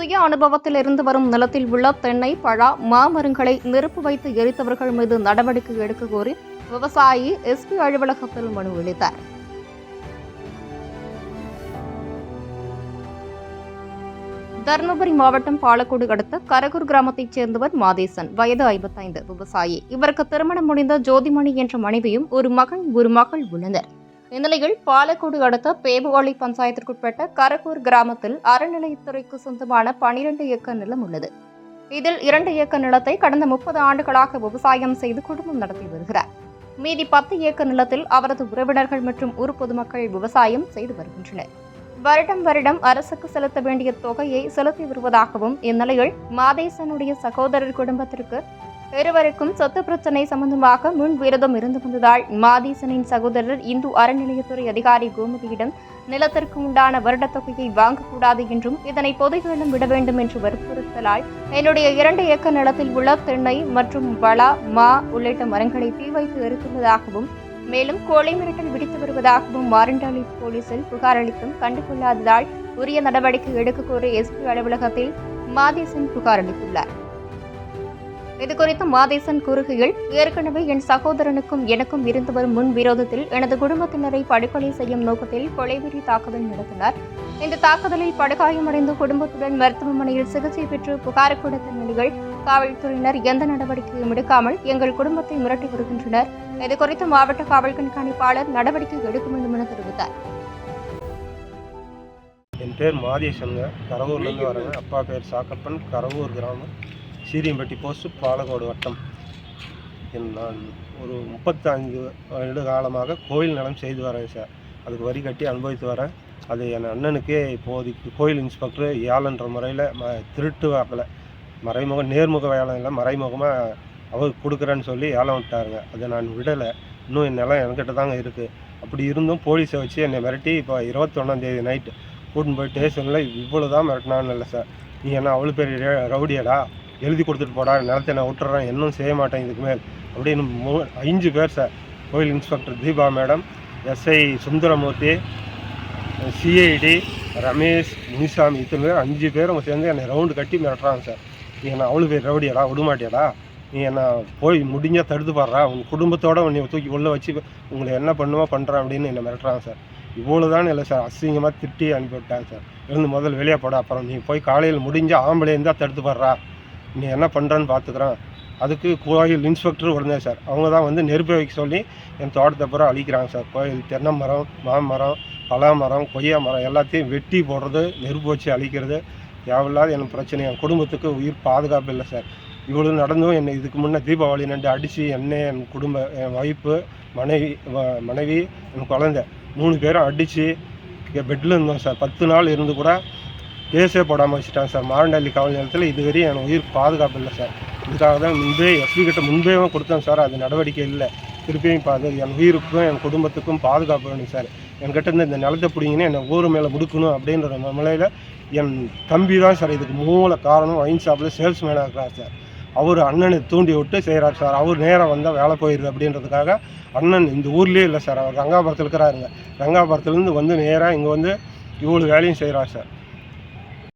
சுய அனுபவத்தில் இருந்து வரும் நிலத்தில் உள்ள தென்னை பழா மாமரங்களை நெருப்பு வைத்து எரித்தவர்கள் மீது நடவடிக்கை எடுக்க கோரி விவசாயி எஸ்பி அலுவலகத்தில் மனு அளித்தார். தருமபுரி மாவட்டம் பாலக்கோடு அடுத்த கரகூர் கிராமத்தைச் சேர்ந்தவர் மாதேசன். வயது ஐம்பத்தைந்து. விவசாயி. இவருக்கு திருமணம் முடிந்த ஜோதிமணி என்ற மனைவியும் ஒரு மகன் ஒரு மகள் உள்ளனர். இந்நிலையில் பாலக்கோடு அடுத்த பேபுவாளி பஞ்சாயத்திற்குட்பட்ட கரகூர் கிராமத்தில் அறநிலையத்துறைக்கு சொந்தமான பனிரெண்டு ஏக்கர் நிலம் உள்ளது. இதில் இரண்டு ஏக்கர் நிலத்தை கடந்த முப்பது ஆண்டுகளாக விவசாயம் செய்து குடும்பம் நடத்தி வருகிறார். மீதி பத்து ஏக்கர் நிலத்தில் அவரது உறவினர்கள் மற்றும் ஊர் பொதுமக்கள் விவசாயம் செய்து வருகின்றனர். வருடம் வருடம் அரசுக்கு செலுத்த வேண்டிய தொகையை செலுத்தி வருவதாகவும் இந்நிலையில் மாதேசனுடைய சகோதரர் குடும்பத்திற்கு இருவருக்கும் சொத்து பிரச்சனை சம்பந்தமாக முன் விரோதம் இருந்து வந்ததால் மாதீசனின் சகோதரர் இந்து அறநிலையத்துறை அதிகாரி கோமதியிடம் நிலத்திற்கு உண்டான வருடத் தொகையை வாங்கக்கூடாது என்றும் இதனை பொதுகளிடம் விட வேண்டும் என்று வற்புறுத்தலால் என்னுடைய இரண்டு ஏக்கர் நிலத்தில் உள்ள தென்னை மற்றும் வளா மா உள்ளிட்ட மரங்களை தீ வைத்து எரித்துள்ளதாகவும் மேலும் கோழை மிரட்டல் விடுத்து வருவதாகவும் மாரண்டாளி போலீசில் புகார் அளித்தும் கண்டுகொள்ளாததால் உரிய நடவடிக்கை எடுக்க கோரி எஸ்பி அலுவலகத்தில் மாதேசன் புகார் அளித்துள்ளார். இதுகுறித்து மாதேசன் கூறுகையில் ஏற்கனவே என் சகோதரனுக்கும் எனக்கும் இருந்து வரும் முன் விரோதத்தில் எனது குடும்பத்தினரை படுகொலை செய்யும் நோக்கத்தில் கொலைவெறி தாக்குதல் நடத்தினார். இந்த தாக்குதலில் படுகாயமடைந்த குடும்பத்துடன் மருத்துவமனையில் சிகிச்சை பெற்று புகார் கொடுத்த நிலையில் காவல்துறையினர் எந்த நடவடிக்கையும் எடுக்காமல் எங்கள் குடும்பத்தை மிரட்டி வருகின்றனர். இதுகுறித்து மாவட்ட காவல் கண்காணிப்பாளர் நடவடிக்கை எடுக்க வேண்டும் என தெரிவித்தார். என் பேர் மாதேசனுங்க. கரவூர்லேருந்து வரேன் அப்பா பேர் சாக்கப்பன் கரவூர் கிராமம். சீரியம்பட்டி போஸ்ட்டு பாலக்கோடு வட்டம் என் நான் ஒரு முப்பத்தஞ்சு வருட காலமாக கோயில் நலம் செய்து வரேன் சார். அதுக்கு வரி கட்டி அனுபவித்து வரேன். அது என் அண்ணனுக்கே இப்போதைக்கு கோயில் இன்ஸ்பெக்டர் ஏழன்ற முறையில் ம திருட்டு வாக்கில் மறைமுக நேர்முக வேலை இல்லை மறைமுகமாக அவர் கொடுக்குறேன்னு சொல்லி ஏலம் விட்டாருங்க. அதை நான் விடலை. இன்னும் என் நிலம் என்கிட்ட தாங்க இருக்குது அப்படி இருந்தும் போலீஸை வச்சு என்னை மிரட்டி இப்போ இருபத்தொன்னாந்தேதி நைட்டு கூட்டின்னு போய் ஸ்டேஷனில் இவ்வளோ தான் மிரட்டினான்னு இல்லை சார். நீ என்ன அவ்வளோ பெரிய ரவுடியடா ரவுடியாடா? எழுதி கொடுத்துட்டு போடா நிலத்தை நான் விட்டுறேன் இன்னும் செய்ய மாட்டேன் இதுக்கு மேல் அப்படின்னு மூ அஞ்சு பேர் சார். கோயில் inspector Deepa madam SI Sundaramoorthy CID Ramesh Munisamy இத்தனை பேர் அஞ்சு பேரும் சேர்ந்து என்னை ரவுண்டு கட்டி மிரட்டுறாங்க சார். நீ என்ன அவ்வளோ பேர் ரவுடியாடா விடமாட்டியாடா? நீ என்ன போய் முடிஞ்சால் தடுத்து பாடுறா உங்கள் குடும்பத்தோடு உன்னை தூக்கி உள்ளே வச்சு உங்களை என்ன பண்ணுமோ பண்ணுறான் அப்படின்னு என்னை மிரட்டுறாங்க சார். இவ்வளோ தான் இல்லை சார் அசிங்கமாக திட்டி அனுப்பிவிட்டாங்க சார். இருந்து முதல்ல வெளியே போட அப்புறம் நீ போய் காலையில் முடிஞ்சால் ஆம்பளை இருந்தால் தடுத்து பாடுறா. நீ என்ன பண்ணுறான்னு பார்த்துக்குறான். அதுக்கு கோயில் இன்ஸ்பெக்டர் உடனே சார். அவங்க தான் வந்து நெருப்பு வைக்க சொல்லி என் தோட்டத்தை பூரா அழிக்கிறாங்க சார். கோயில் தென்னை மரம் மாமரம் பலா மரம் கொய்யா மரம் எல்லாத்தையும் வெட்டி போடுறது நெருப்பு வச்சு அழிக்கிறது. தேவையில்லாத எனக்கு பிரச்சனை. என் குடும்பத்துக்கு உயிர் பாதுகாப்பு இல்லை சார். இவ்வளோ நடந்தும் என்னை இதுக்கு முன்னே தீபாவளி நண்டு அடித்து என்னை என் குடும்ப என் ஒய்ஃபு மனைவி மனைவி என் குழந்தை மூணு பேரும் அடித்து பெட்டில் இருந்தோம் சார். பத்து நாள் இருந்து கூட கேஸே போடாமல் வச்சுட்டாங்க சார். மாரண்டல்லி காவல் நிலையத்தில் இதுவரையும் என் உயிர் பாதுகாப்பு இல்லை சார். இதுக்காக தான் முன்பே எஸ்பி கிட்ட முன்பே கொடுத்தேன் சார். அது நடவடிக்கை இல்லை. திருப்பியும் இப்போ அது என் உயிருக்கும் என் குடும்பத்துக்கும் பாதுகாப்பு வேணும் சார். என்கிட்ட இருந்து இந்த நிலத்தை பிடிங்கன்னு என்னை ஊர் மேலே முடுக்கணும் அப்படின்ற நிலையில் என் தம்பி தான் சார் இதுக்கு மூல காரணம். ஒயின் ஷாப்பில் சேல்ஸ்மேனாக இருக்கிறார் சார். அவர் அண்ணனை தூண்டி விட்டு செய்கிறார் சார். அவர் நேரம் வந்தால் வேலை போயிடுது அப்படின்றதுக்காக அண்ணன் இந்த ஊர்லேயே இல்லை சார். அவர் ரங்காபுரத்தில் இருக்கிறாருங்க. ரங்காபுரத்துலேருந்து வந்து நேராக இங்கே வந்து இவ்வளோ வேலையும் செய்கிறார் சார்.